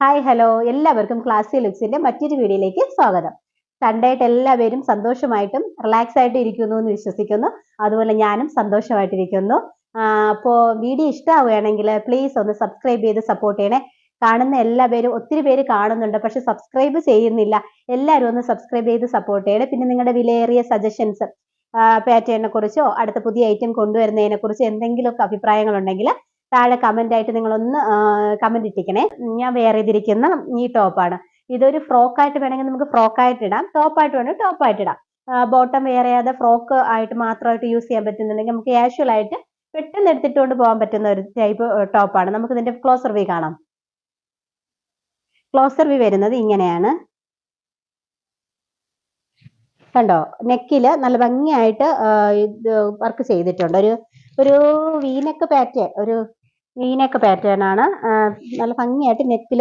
Hi hello എല്ലാവർക്കും class ലുക്സിന്റെ മറ്റൊരു വീഡിയോയിലേക്ക് സ്വാഗതം. സൺഡേ ആയിട്ട് എല്ലാവരും സന്തോഷമായിട്ടും റിലാക്സ് ആയിട്ട് ഇരിക്കുന്നു എന്ന് വിശ്വസിക്കുന്നു. അതുപോലെ ഞാനും സന്തോഷമായിട്ടിരിക്കുന്നു അപ്പോൾ വീഡിയോ ഇഷ്ടമാവുകയാണെങ്കിൽ പ്ലീസ് ഒന്ന് സബ്സ്ക്രൈബ് ചെയ്ത് സപ്പോർട്ട് ചെയ്യണേ. കാണുന്ന എല്ലാവരും ഒത്തിരി പേര് കാണുന്നുണ്ട് പക്ഷെ സബ്സ്ക്രൈബ് ചെയ്യുന്നില്ല. എല്ലാവരും ഒന്ന് സബ്സ്ക്രൈബ് ചെയ്ത് സപ്പോർട്ട് ചെയ്യണേ. പിന്നെ നിങ്ങളുടെ വിലയേറിയ സജഷൻസ് പാറ്റേണിനെ കുറിച്ചോ അടുത്ത പുതിയ ഐറ്റം കൊണ്ടുവരുന്നതിനെ കുറിച്ചോ എന്തെങ്കിലുമൊക്കെ അഭിപ്രായങ്ങൾ ഉണ്ടെങ്കിൽ താഴെ കമന്റ് ആയിട്ട് നിങ്ങൾ ഒന്ന് കമന്റ് ഇട്ടിക്കണേ ഞാൻ വേറെ ചെയ്തിരിക്കുന്ന ഈ ടോപ്പാണ് ഇതൊരു ഫ്രോക്ക് ആയിട്ട് വേണമെങ്കിൽ നമുക്ക് ഫ്രോക്ക് ആയിട്ട് ഇടാം. ടോപ്പ് ആയിട്ട് വേണമെങ്കിൽ ടോപ്പ് ആയിട്ട് ഇടാം. ബോട്ടം വേറെ ചെയ്യാതെ ഫ്രോക്ക് ആയിട്ട് മാത്രമായിട്ട് യൂസ് ചെയ്യാൻ പറ്റുന്നുണ്ടെങ്കിൽ നമുക്ക് കാഷ്വൽ ആയിട്ട് പെട്ടെന്ന് എടുത്തിട്ടുകൊണ്ട് പോകാൻ പറ്റുന്ന ഒരു ടൈപ്പ് ടോപ്പാണ് നമുക്ക് ഇതിന്റെ ക്ലോസർ വി കാണാം. ക്ലോസർ വി വരുന്നത് ഇങ്ങനെയാണ്. കണ്ടോ? നെക്കിൽ നല്ല ഭംഗിയായിട്ട് ഇത് വർക്ക് ചെയ്തിട്ടുണ്ട്. ഒരു ഒരു വീനക്ക് പാറ്റേൺ ഒരു വീനക്ക് പാറ്റേൺ ആണ്. നല്ല ഭംഗിയായിട്ട് നെക്കിൽ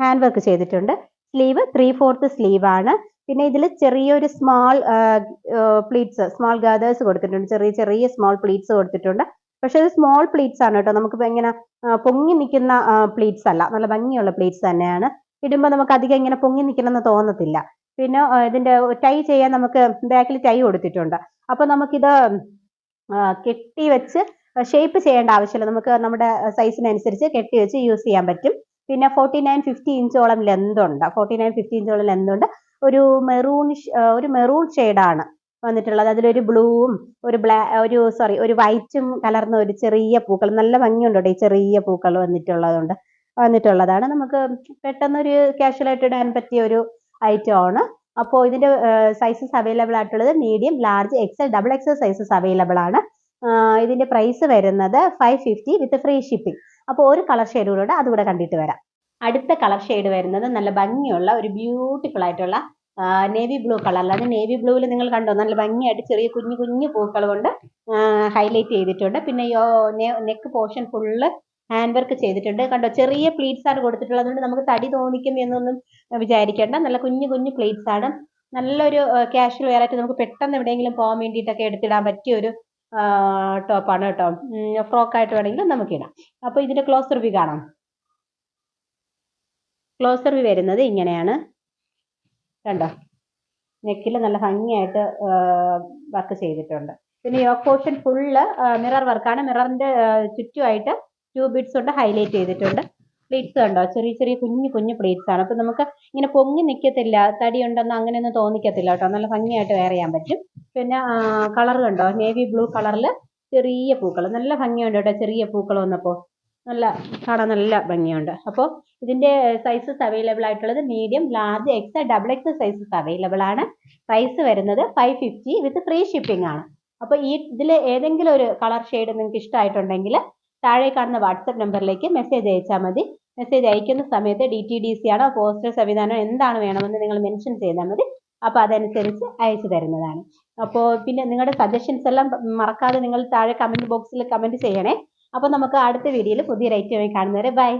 ഹാൻഡ് വർക്ക് ചെയ്തിട്ടുണ്ട്. സ്ലീവ് ത്രീ ഫോർത്ത് സ്ലീവ് ആണ് പിന്നെ ഇതിൽ ചെറിയൊരു സ്മോൾ പ്ലീറ്റ്സ് സ്മോൾ ഗാദേഴ്സ് കൊടുത്തിട്ടുണ്ട്. ചെറിയ ചെറിയ സ്മോൾ പ്ലീറ്റ്സ് കൊടുത്തിട്ടുണ്ട്. പക്ഷെ ഇത് സ്മോൾ പ്ലീറ്റ്സ് ആണ് കേട്ടോ. നമുക്ക് ഇങ്ങനെ പൊങ്ങി നിൽക്കുന്ന പ്ലീറ്റ്സ് അല്ല. നല്ല ഭംഗിയുള്ള പ്ലീറ്റ്സ് തന്നെയാണ്. ഇടുമ്പോൾ നമുക്ക് അധികം ഇങ്ങനെ പൊങ്ങി നിൽക്കണമെന്ന് തോന്നത്തില്ല. പിന്നെ ഇതിന്റെ ടൈ ചെയ്യാൻ നമുക്ക് ബാക്കിൽ ടൈ കൊടുത്തിട്ടുണ്ട്. അപ്പോൾ നമുക്കിത് കെട്ടി വെച്ച് ഷേപ്പ് ചെയ്യേണ്ട ആവശ്യമില്ല. നമുക്ക് നമ്മുടെ സൈസിനനുസരിച്ച് കെട്ടി വെച്ച് യൂസ് ചെയ്യാൻ പറ്റും. പിന്നെ ഫോർട്ടി നയൻ ഫിഫ്റ്റി ഇഞ്ചോളം ലെന്ത് ഉണ്ട്. ഫോർട്ടി നയൻ ഫിഫ്റ്റി ഇഞ്ചോളം ലെന്ത് ഉണ്ട്. ഒരു മെറൂൺ ഒരു മെറൂൺ ഷെയ്ഡാണ് വന്നിട്ടുള്ളത്. അതിലൊരു ബ്ലൂവും ഒരു ബ്ലാ ഒരു സോറി ഒരു വൈറ്റും കലർന്ന ഒരു ചെറിയ പൂക്കൾ. നല്ല ഭംഗിയുണ്ട് കേട്ടോ ഈ ചെറിയ പൂക്കൾ വന്നിട്ടുള്ളതുണ്ട് വന്നിട്ടുള്ളതാണ്. നമുക്ക് പെട്ടെന്നൊരു കാഷ്വൽ ആയിട്ട് ഇടാൻ പറ്റിയ ഒരു ഐറ്റം ആണ്. അപ്പോൾ ഇതിന്റെ സൈസസ് അവൈലബിൾ ആയിട്ടുള്ളത് medium large XL double XL sizes available ആണ്. ഇതിന്റെ പ്രൈസ് വരുന്നത് five fifty with free shipping അപ്പോൾ ഒരു കളർ ഷെയ്ഡുകൂടെ അതുകൂടെ കണ്ടിട്ട് വരാം. അടുത്ത കളർ ഷെയ്ഡ് വരുന്നത് നല്ല ഭംഗിയുള്ള ഒരു ബ്യൂട്ടിഫുൾ ആയിട്ടുള്ള നേവി ബ്ലൂ കളർ അത് നേവി ബ്ലൂവിൽ നിങ്ങൾ കണ്ടോ നല്ല ഭംഗിയായിട്ട് ചെറിയ കുഞ്ഞു കുഞ്ഞു പൂക്കൾ കൊണ്ട് ഹൈലൈറ്റ് ചെയ്തിട്ടുണ്ട്. പിന്നെ U neck portion full hand work ചെയ്തിട്ടുണ്ട്. കണ്ടോ ചെറിയ പ്ലീറ്റ്സ് ആണ് കൊടുത്തിട്ടുള്ളത്. അതുകൊണ്ട് നമുക്ക് തടി തോന്നിക്കും എന്നൊന്നും വിചാരിക്കേണ്ട. നല്ല കുഞ്ഞു കുഞ്ഞു പ്ലീറ്റ്സ് ആണ്. നല്ലൊരു കാഷ്വൽ വെയർ ആയിട്ട് നമുക്ക് പെട്ടെന്ന് എവിടെയെങ്കിലും പോകാൻ വേണ്ടിയിട്ടൊക്കെ എടുത്തിടാൻ പറ്റിയ ഒരു ടോപ്പാണ് കേട്ടോ ഫ്രോക്ക് ആയിട്ട് വേണമെങ്കിലും നമുക്ക് ഇടാം. അപ്പോൾ ഇതിന്റെ ക്ലോസർ വി കാണാം. ക്ലോസർ വി വരുന്നത് ഇങ്ങനെയാണ്. കണ്ടോ? നെക്കിൽ നല്ല ഭംഗിയായിട്ട് വർക്ക് ചെയ്തിട്ടുണ്ട്. പിന്നെ യോക്ക് പോർഷൻ ഫുള്ള് മിറർ വർക്കാണ് മിററിന്റെ ചുറ്റുമായിട്ട് ട്യൂബ് ബിഡ്സ് കൊണ്ട് ഹൈലൈറ്റ് ചെയ്തിട്ടുണ്ട്. പ്ലീറ്റ്സ് കണ്ടോ? ചെറിയ ചെറിയ കുഞ്ഞു കുഞ്ഞു പ്ലീറ്റ്സ് ആണ്. അപ്പൊ നമുക്ക് ഇങ്ങനെ പൊങ്ങി നിൽക്കത്തില്ല തടിയുണ്ടെന്ന് അങ്ങനെയൊന്നും തോന്നിക്കത്തില്ല കേട്ടോ. നല്ല ഭംഗിയായിട്ട് വെയർ ചെയ്യാൻ പറ്റും. പിന്നെ കളർ കണ്ടോ? നേവി ബ്ലൂ കളറിൽ ചെറിയ പൂക്കൾ നല്ല ഭംഗിയുണ്ട് കേട്ടോ ചെറിയ പൂക്കൾ വന്നപ്പോൾ നല്ല കാണാൻ നല്ല ഭംഗിയുണ്ട്. അപ്പോൾ ഇതിന്റെ സൈസസ് അവൈലബിൾ ആയിട്ടുള്ളത് medium large X double X sizes available ആണ്. പ്രൈസ് വരുന്നത് five fifty with free shipping ആണ്. അപ്പോൾ ഈ ഇതിൽ ഏതെങ്കിലും ഒരു കളർ ഷെയ്ഡ് നിങ്ങൾക്ക് ഇഷ്ടമായിട്ടുണ്ടെങ്കിൽ താഴെ കാണുന്ന വാട്സപ്പ് നമ്പറിലേക്ക് മെസ്സേജ് അയച്ചാൽ മതി. മെസ്സേജ് അയക്കുന്ന സമയത്ത് ഡി ടി ഡി സി ആണോ പോസ്റ്റർ സംവിധാനം എന്താണ് വേണമെന്ന് നിങ്ങൾ മെൻഷൻ ചെയ്താൽ മതി. അപ്പോൾ അതനുസരിച്ച് അയച്ചു തരുന്നതാണ്. അപ്പോൾ പിന്നെ നിങ്ങളുടെ സജഷൻസ് എല്ലാം മറക്കാതെ നിങ്ങൾ താഴെ കമന്റ് ബോക്സിൽ കമന്റ് ചെയ്യണേ. അപ്പോൾ നമുക്ക് അടുത്ത വീഡിയോയിൽ പുതിയൊരു ഐറ്റമായി കാണുന്നവരെ ബൈ